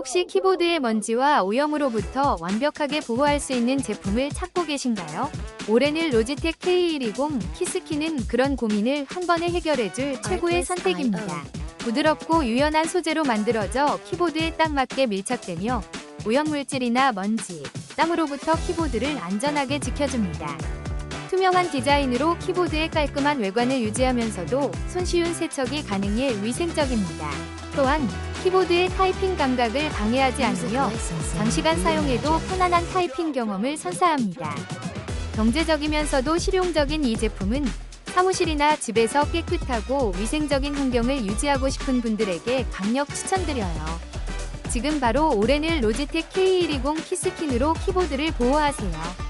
혹시 키보드의 먼지와 오염으로부터 완벽하게 보호할 수 있는 제품을 찾고 계신가요? 올해는 로지텍 K120 키스키는 그런 고민을 한 번에 해결해줄 최고의 선택입니다. 부드럽고 유연한 소재로 만들어져 키보드에 딱 맞게 밀착되며 오염물질이나 먼지, 땀으로부터 키보드를 안전하게 지켜줍니다. 투명한 디자인으로 키보드의 깔끔한 외관을 유지하면서도 손쉬운 세척이 가능해 위생적입니다. 또한 키보드의 타이핑 감각을 방해하지 않으며 장시간 사용해도 편안한 타이핑 경험을 선사합니다. 경제적이면서도 실용적인 이 제품은 사무실이나 집에서 깨끗하고 위생적인 환경을 유지하고 싶은 분들에게 강력 추천드려요. 지금 바로 올해는 로지텍 K120 키스킨으로 키보드를 보호하세요.